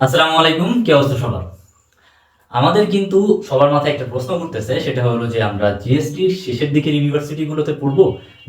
আসসালামু আলাইকুম, কে অবস্থা সবার? আমাদের কিন্তু সবার মাথায় একটা প্রশ্ন উঠতেছে সেটা হলো যে আমরা জিএসটির শেষের দিকের ইউনিভার্সিটিগুলোতে পড়ব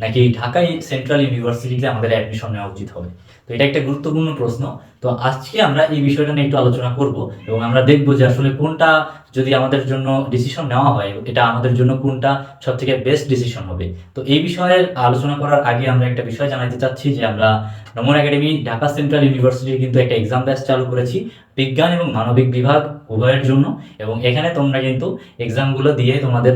নাকি ঢাকা সেন্ট্রাল ইউনিভার্সিটিতে আমাদের অ্যাডমিশন নেওয়া উচিত হবে? তো এটা একটা গুরুত্বপূর্ণ প্রশ্ন। তো আজকে আমরা এই বিষয়টা নিয়ে একটু আলোচনা করব এবং আমরা দেখব যে আসলে কোনটা যদি আমাদের জন্য ডিসিশন নেওয়া হয়, এটা আমাদের জন্য কোনটা সব থেকে বেস্ট ডিসিশন হবে। তো এই বিষয়ে আলোচনা করার আগে আমরা একটা বিষয় জানাতে চাচ্ছি যে আমরা নমন একাডেমি, ঢাকা সেন্ট্রাল ইউনিভার্সিটির কিন্তু একটা এক্সাম ব্যাচ চালু করেছি, বিজ্ঞান এবং মানবিক বিভাগ উভয়ের জন্য এবং এখানে তোমরা কিন্তু এক্সামগুলো দিয়ে তোমাদের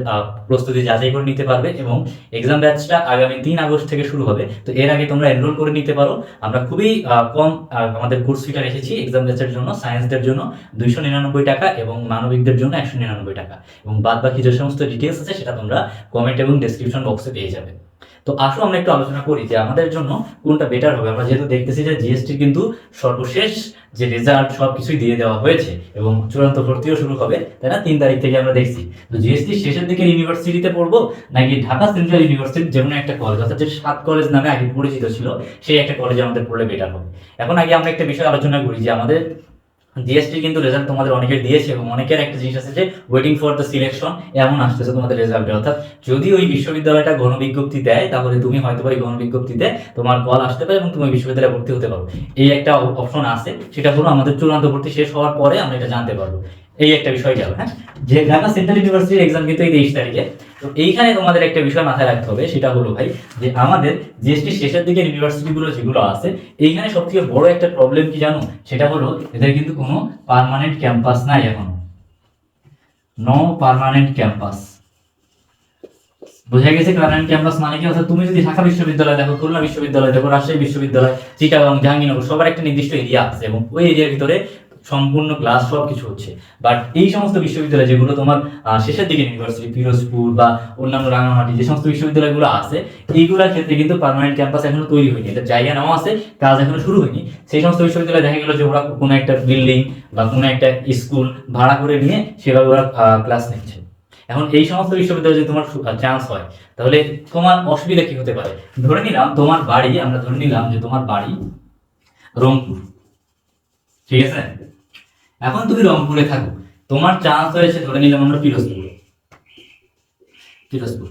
প্রস্তুতি যাচাই করে নিতে পারবে এবং এক্সাম ব্যাচটা আগামী তিন আগস্ট থেকে শুরু হবে। তো এর আগে তোমরা এনরোল করে নিতে পারো। আমরা খুবই কম আমাদের কোর্স ফিটা রেখেছি এক্সাম ব্যাচের জন্য সায়েন্সদের জন্য দুইশো নিরানব্বই টাকা এবং মানবিকদের জন্য একশো নিরানব্বই টাকা। এবং বাদ বাকি যে সমস্ত ডিটেলস আছে সেটা তোমরা কমেন্ট এবং ডেসক্রিপশন বক্সে পেয়ে যাবে। তো আসো আমরা একটু আলোচনা করি যে আমাদের জন্য কোনটা বেটার হবে। আমরা যেহেতু দেখতেছি যে জিএসটি কিন্তু সর্বশেষ যে রেজাল্ট সব কিছুই দিয়ে দেওয়া হয়েছে এবং চূড়ান্ত ভর্তিও শুরু হবে, তাই না? তিন তারিখ থেকে আমরা দেখছি। তো জিএসটি শেষের দিকে ইউনিভার্সিটিতে পড়ব নাকি ঢাকা সেন্ট্রাল ইউনিভার্সিটি যেমন একটা কলেজ অর্থাৎ যে সাত কলেজ নামে আগে পরিচিত ছিল, সেই একটা কলেজে আমাদের পড়লে বেটার হবে। এখন আগে আমরা একটা বিষয় আলোচনা করি যে আমাদের জিএসটি কিন্তু রেজাল্ট তোমাদের অনেকের দিয়েছে এবং অনেকের একটা জিনিস আছে যে ওয়েটিং ফর দ্য সিলেকশন এমন আসতেছে তোমাদের রেজাল্টে অর্থাৎ যদি ওই বিশ্ববিদ্যালয়টা গণবিজ্ঞপ্তি দেয়, তাহলে তুমি হয়তো ওই গণবিজ্ঞপ্তিতে তোমার কল আসতে পারে এবং তুমি বিশ্ববিদ্যালয়ে ভর্তি হতে পারো এই একটা অপশন আছে, সেটা হলো আমাদের চূড়ান্ত ভর্তি শেষ হওয়ার পরে আমরা এটা জানতে পারব। এই একটা বিষয় গেল হ্যাঁ? যে ঢাকা সেন্ট্রাল ইউনিভার্সিটির এক্সাম কিন্তু এই তেইশ তারিখে। এইখানে তোমাদের একটা বিষয় মাথায় রাখতে হবে, সেটা হলো ভাই যে আমাদের জিএসটি শেষের দিকে ইউনিভার্সিটিগুলো যেগুলো আছে, এইখানে সব থেকে বড় একটা প্রবলেম কি জানো? সেটা হলো এদের কিন্তু কোনো পার্মানেন্ট ক্যাম্পাস নাই এখন। নো পার্মানেন্ট ক্যাম্পাস বোঝা গেছে পার্মানেন্ট ক্যাম্পাস মানে কি? অর্থাৎ তুমি যদি ঢাকা বিশ্ববিদ্যালয় দেখো, খুলনা বিশ্ববিদ্যালয় দেখো রাজশাহী বিশ্ববিদ্যালয়, চিটাগাং, জাহাঙ্গীরনগর, সবার একটা নির্দিষ্ট এরিয়া আছে এবং ওই এরিয়ার ভিতরে সম্পূর্ণ ক্লাস সব কিছু হচ্ছে। বাট এই সমস্ত বিশ্ববিদ্যালয় যেগুলো তোমার শেষের দিকে ইউনিভার্সিটি পিরোজপুর বা অন্যান্য রাঙামাটি যে সমস্ত বিশ্ববিদ্যালয়গুলো আছে, এইগুলোর ক্ষেত্রে কিন্তু পার্মানেন্ট ক্যাম্পাস এখনও তৈরি হয়নি। এটা জায়গা নেওয়া আছে, কাজ এখনও শুরু হয়নি। সেই সমস্ত বিশ্ববিদ্যালয় দেখা গেল যে ওরা কোনো একটা বিল্ডিং বা কোনো একটা স্কুল ভাড়া করে নিয়ে সেভাবে ওরা ক্লাস নিচ্ছে। এখন এই সমস্ত বিশ্ববিদ্যালয়ে যদি তোমার চান্স হয়, তাহলে তোমার অসুবিধা কি হতে পারে? ধরে নিলাম তোমার বাড়ি, আমরা ধরে নিলাম যে তোমার বাড়ি রংপুর। ঠিক আছে? এখন তুমি রংপুরে থাকো। তোমার চান্স হয়েছে ধরে নিলাম আমরা পিরোজপুর। পিরোজপুর,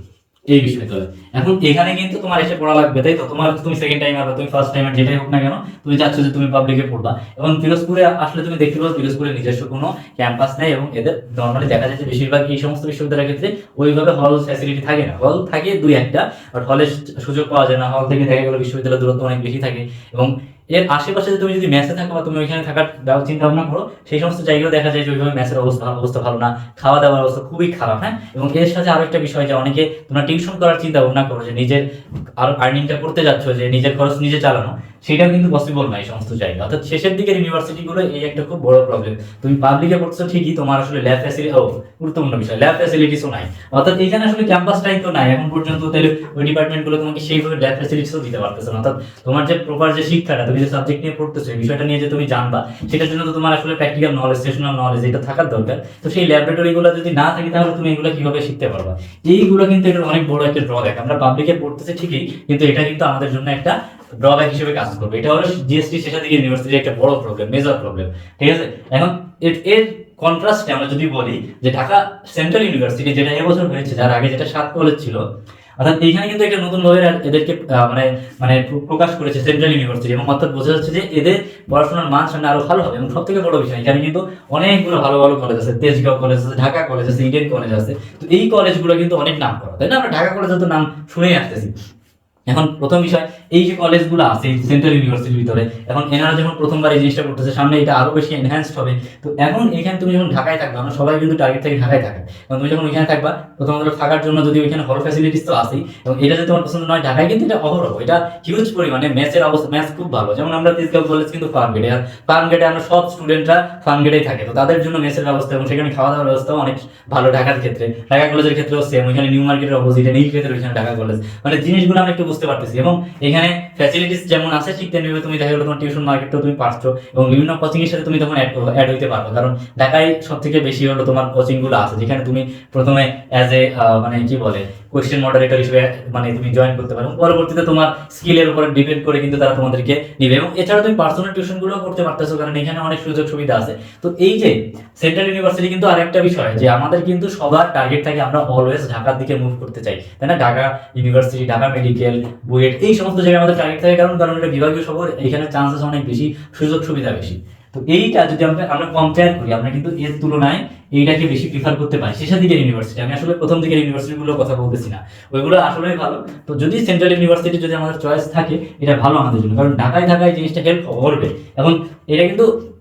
এই বিশ্ববিদ্যালয়। এখন এখানে কিন্তু তোমার এসে পড়া লাগবে, তাই তো? তোমার তুমি সেকেন্ড টাইম বা তুমি ফার্স্ট টাইম যেটাই হোক না কেন, তুমি চাচ্ছ যে তুমি পাবলিকে পড়বা। এবং পিরোজপুরে আসলে তুমি দেখতে পাবো পিরোজপুরে নিজস্ব কোনো ক্যাম্পাস নেই এবং এদের নর্মালি দেখা যাচ্ছে বেশিরভাগ এই সমস্ত বিশ্ববিদ্যালয়ের ক্ষেত্রে ওইভাবে হল ফ্যাসিলিটি থাকে না। হল থাকে দুই একটা বাট হলের সুযোগ পাওয়া যায় না। হল থেকে দেখা গেলো বিশ্ববিদ্যালয়ের দূরত্ব অনেক বেশি থাকে এবং এর আশেপাশে তুমি যদি ম্যাচে থাকো বা তুমি ওইখানে থাকার চিন্তা ভাবনা করো, সেই সমস্ত জায়গায় দেখা যায় যে ওইভাবে ম্যাচের অবস্থা অবস্থা ভালো না। খাওয়া দাওয়ার অবস্থা খুবই খারাপ হ্যাঁ? এবং এর সাথে আরও একটা বিষয় যে অনেকে তোমরা টিউশন করার চিন্তা ভাবনা করো যে নিজের আরও আর্নিংটা করতে যাচ্ছ, যে নিজের খরচ নিজে চালানো, সেটাও কিন্তু পসিবল না এই সমস্ত জায়গা। অর্থাৎ শেষের দিকের ইউনিভার্সিটিগুলো এই একটা খুব বড় প্রবলেম তুমি পাবলিকে পড়ছো ঠিকই, তোমার আসলে ল্যাব ফ্যাসিলিটি ও, গুরুত্বপূর্ণ বিষয় ল্যাব ফ্যাসিলিটিসও নাই। অর্থাৎ এইখানে আসলে ক্যাম্পাসটাই তো নাই, এখন পর্যন্ত তাহলে ওই ডিপার্টমেন্টগুলো তোমাকে সেইভাবে ল্যাব ফ্যাসিলিটিসও দিতে পারতেছে না। অর্থাৎ তোমার যে প্রপার যে শিক্ষাটা, তুমি যে সাবজেক্ট নিয়ে পড়তেছো, এই বিষয়টা নিয়ে যে তুমি জানবা, সেটার জন্য তো তোমার আসলে প্র্যাকটিক্যাল নলেজ সেশনাল নলেজ এটা থাকার দরকার। তো সেই ল্যাবরেটরিগুলো যদি না থাকে, তাহলে তুমি এগুলো কীভাবে শিখতে পারবা? এইগুলো কিন্তু এটা অনেক বড় একটা ড্রব্যাক আমরা পাবলিকে পড়তেছি ঠিকই, কিন্তু এটা কিন্তু আমাদের জন্য একটা ড্রব্যাক হিসেবে কাজ করবে। এটা হলো জিএসটি শেষের দিকে ইউনিভার্সিটির একটা বড় প্রবলেম মেজর প্রবলেম ঠিক আছে? এখন এর কন্ট্রাস্টে আমরা যদি বলি, যে ঢাকা সেন্ট্রাল ইউনিভার্সিটি যেটা এবছর হয়েছে, যার আগে যেটা সাত কলেজ ছিল অর্থাৎ এইখানে কিন্তু একটা নতুন ভাবে এদেরকে মানে মানে প্রকাশ করেছে সেন্ট্রাল ইউনিভার্সিটি এবং অর্থাৎ বোঝা যাচ্ছে যে এদের পড়াশোনার মান সামনে আরও ভালো হবে। এবং সব থেকে বড় বিষয়, এখানে কিন্তু অনেকগুলো ভালো ভালো কলেজ আছে। তেজগাঁও কলেজ আছে, ঢাকা কলেজ আছে ইন্ডিয়ান কলেজ আছে। তো এই কলেজগুলো কিন্তু অনেক নাম করা তাই না? আমরা ঢাকা কলেজের তো নাম শুনেই আসতেছি। এখন প্রথম বিষয়, এই যে কলেজগুলো আছে সেন্ট্রাল ইউনিভার্সিটির ভিতরে, এখন এনারা যখন প্রথমবার এই জিনিসটা করতেছে, সামনে এটা আরও বেশি এনহ্যান্সড হবে। তো এখন এখানে তুমি যখন ঢাকায় থাকবে, আমরা সবাই কিন্তু টার্গেট থেকে ঢাকায় থাকা। এবং তুমি যখন ওইখানে থাকবা, প্রথমত থাকার জন্য যদি ওইখানে হল ফ্যাসিলিটিস তো আছেই, এবং এটা যদি তোমার পছন্দ নয়, ঢাকায় কিন্তু এটা অহরহ। এটা হিউজ পরিমাণে ম্যাচের অবস্থা ম্যাচ খুব ভালো। যেমন আমরা তিসগাঁও কলেজ কিন্তু ফার্ম গেটে আর ফার্ম গেটে আমরা সব স্টুডেন্টরা ফার্ম গেটেই থাকে। তো তাদের জন্য মেসের ব্যবস্থা, এবং সেখানে খাওয়া দাওয়ার ব্যবস্থাও অনেক ভালো। ঢাকার ক্ষেত্রে, ঢাকা কলেজের ক্ষেত্রেও সেম ওইখানে নিউ মার্কেটের অপোজিটে নীল ক্ষেত্রে ওইখানে ঢাকা কলেজ মানে জিনিসগুলো আমরা একটু বুঝতে পারতেছি। এবং এখানে ফ্যাসিলিটিস যেমন আছে, ঠিক তেমনি তুমি দেখা গেলো তোমার টিউশন মার্কেটও তুমি পারছ এবং বিভিন্ন কোচিং এর সাথে তুমি তখন অ্যাড হইতে পারবে। কারণ ঢাকায় সব থেকে বেশি হলো তোমার কোচিংগুলো আছে, যেখানে তুমি প্রথমে অ্যাজ এ মানে কি বলে কোয়েশ্চেন মডারেটর হিসেবে মানে তুমি জয়েন করতে পারো। পরবর্তীতে তোমার স্কিলের উপর ডিপেন্ড করে কিন্তু তারা তোমাদেরকে নিবে এবং এছাড়া তুমি পার্সোনাল টিউশনগুলো করতে পারতেছো, কারণ এখানে অনেক সুযোগ সুবিধা আছে। তো এই যে সেন্ট্রাল ইউনিভার্সিটি কিন্তু আরেকটা বিষয়, যে আমাদের কিন্তু সবার টার্গেট থাকে আমরা অলওয়েজ ঢাকার দিকে মুভ করতে চাই। তাই না? Dhaka university Dhaka medical BUET, এই সমস্ত জায়গায় আমাদের টার্গেট থাকে। কারণ কারণ এটা বিভাগীয় শহর, এখানে চান্সেস অনেক বেশি, সুযোগ সুবিধা বেশি। তো এইটা যদি আমরা আমরা কম্পেয়ার করি, আমরা কিন্তু এর তুলনায় এইটাকে বেশি প্রিফার করতে পারি। শেষের দিকের ইউনিভার্সিটি আমি আসলে প্রথম দিকের ইউনিভার্সিটিগুলোর কথা বলতেছি না। ওইগুলো আসলেই ভালো। তো যদি সেন্ট্রাল ইউনিভার্সিটি যদি আমাদের চয়েস থাকে, এটা ভালো আমাদের জন্য। কারণ ঢাকায় ঢাকায় জিনিসটা হেল্প করবে। এবং এটা কিন্তু,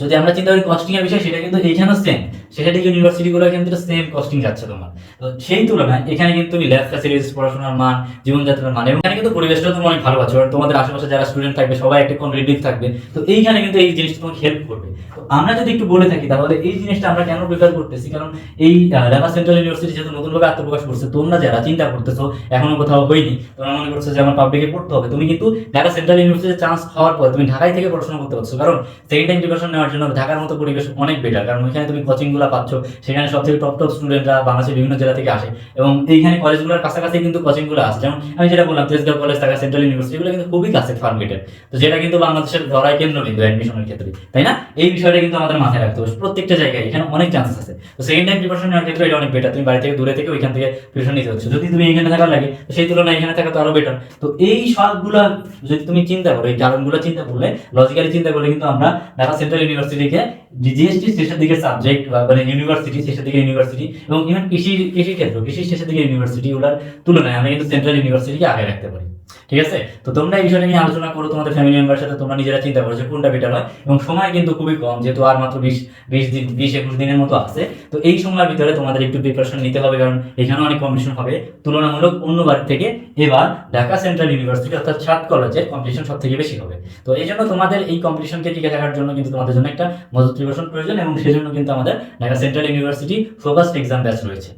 যদি আমরা চিন্তা করি কস্টিংয়ের বিষয়, সেটা কিন্তু এইখানেও সেম সেটা থেকে ইউনিভার্সিটিগুলো কিন্তু সেম কস্টিং যাচ্ছে তোমার। তো সেই তুলনায় এখানে কিন্তু তুমি ল্যাব ফ্যাসিলিটিস পড়াশোনার মান, জীবনযাত্রার মান এবং এখানে কিন্তু পরিবেশটা তুমি অনেক ভালো পাচ্ছ তোমাদের আশেপাশে যারা স্টুডেন্ট থাকবে, সবাই একটা কোন থাকবে। তো এইখানে কিন্তু এই জিনিসটা তোমাকে হেল্প করবে। তো আমরা যদি একটু বলে থাকি, তাহলে এই জিনিসটা আমরা কেন প্রিফার করতেছি? কারণ এই ঢাকা সেন্ট্রাল ইউনিভার্সিটি যেহেতু নতুনভাবে আত্মপ্রকাশ করছে, তোমরা যারা চিন্তা করতেছো, এখনও কোথাও হয়নি, তোমরা মনে করছ যে আমার পাবলিকে পড়তে হবে। তুমি কিন্তু ঢাকা সেন্ট্রাল ইউনিভার্সিটিতে চান্স পাওয়ার পর তুমি ঢাকায় থেকে পড়াশোনা করতে পারছ। কারণ সেকেন্ড টাইম প্রিপারেশন নেওয়ার জন্য ঢাকার মতো পরিবেশ অনেক বেটার কারণ ওইখানে তুমি কোচিং গুলো পাচ্ছ। সেখানে সব থেকে টপ টপ স্টুডেন্টরা বাংলাদেশের বিভিন্ন জেলা থেকে আসে এবং এইখানে কলেজগুলোর কাছাকাছি কিন্তু কোচিংগুলো আসে। যেমন আমি যেটা বললাম, Tejgaon college Dhaka central university গুলো কিন্তু খুবই কাছে ফার্ম গেটের তো যেটা কিন্তু বাংলাদেশের ধরাই কেন্দ্রবিন্দু অ্যাডমিশনের ক্ষেত্রে, তাই না? এই বিষয়টা কিন্তু আমাদের মাথায় রাখতে হবে। প্রত্যেকটা জায়গায় এখানে অনেক চান্সেস আছে। তো সেকেন্ড টাইম প্রিপারেশন নেওয়ার ক্ষেত্রে এটা অনেক বেটার তুমি বাড়ি থেকে দূরে থেকে ওইখান থেকে প্রিপারেশন নিতে হচ্ছে। যদি তুমি এখানে থাকা লাগে, তো সেই তুলনায় এখানে থাকা তো আরও বেটার তো এই সবগুলা যদি তুমি চিন্তা করো, এই কারণগুলো চিন্তা করলে লজিক্যালি চিন্তা করলে কিন্তু আমরা ঢাকা সেন্ট্রাল ইউনিভার্সিটিকে জিএসটি শেষের দিকে সাবজেক্ট মানে ইউনিভার্সিটি শেষের দিকে ইউনিভার্সিটি এবং ইভেন কৃষি কৃষি ক্ষেত্র কৃষি শেষের দিকে ইউনিভার্সিটি ওটার তুলনায় আমি কিন্তু সেন্ট্রাল ইউনিভার্সিটিকে আগে রাখতে পারি। ঠিক আছে? তো তোমরা এই বিষয়টা নিয়ে আলোচনা করো তোমাদের ফ্যামিলি মেম্বার সাথে, তোমরা নিজেরা চিন্তা করো যে কোনটা বেটার হয়। এবং সময় কিন্তু খুবই কম, যেহেতু আর মাত্র বিশ বিশ দিন, বিশ একুশ দিনের মতো আছে। তো এই সময়ের ভিতরে তোমাদের একটু প্রিপারেশন নিতে হবে, কারণ এখানে অনেক কম্পিটিশন হবে। তুলনামূলক অন্যবার থেকে এবার ঢাকা সেন্ট্রাল ইউনিভার্সিটি অর্থাৎ সাত কলেজের কম্পিটিশন সব থেকে বেশি হবে। তো এই জন্য তোমাদের এই কম্পিটিশনকে টিকে থাকার জন্য কিন্তু তোমাদের জন্য একটা মজুত প্রিপারেশন প্রয়োজন, এবং সেজন্য কিন্তু আমাদের Dhaka central university focused exam batch রয়েছে।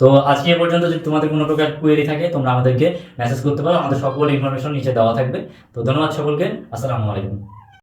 তো আজকে এ পর্যন্ত যদি তোমাদের কোনো প্রকার কোয়েরি থাকে, তোমরা আমাদেরকে মেসেজ করতে পারো। আমাদের সকল ইনফরমেশন নিচে দেওয়া থাকবে। তো ধন্যবাদ সকলকে। আসসালামু আলাইকুম।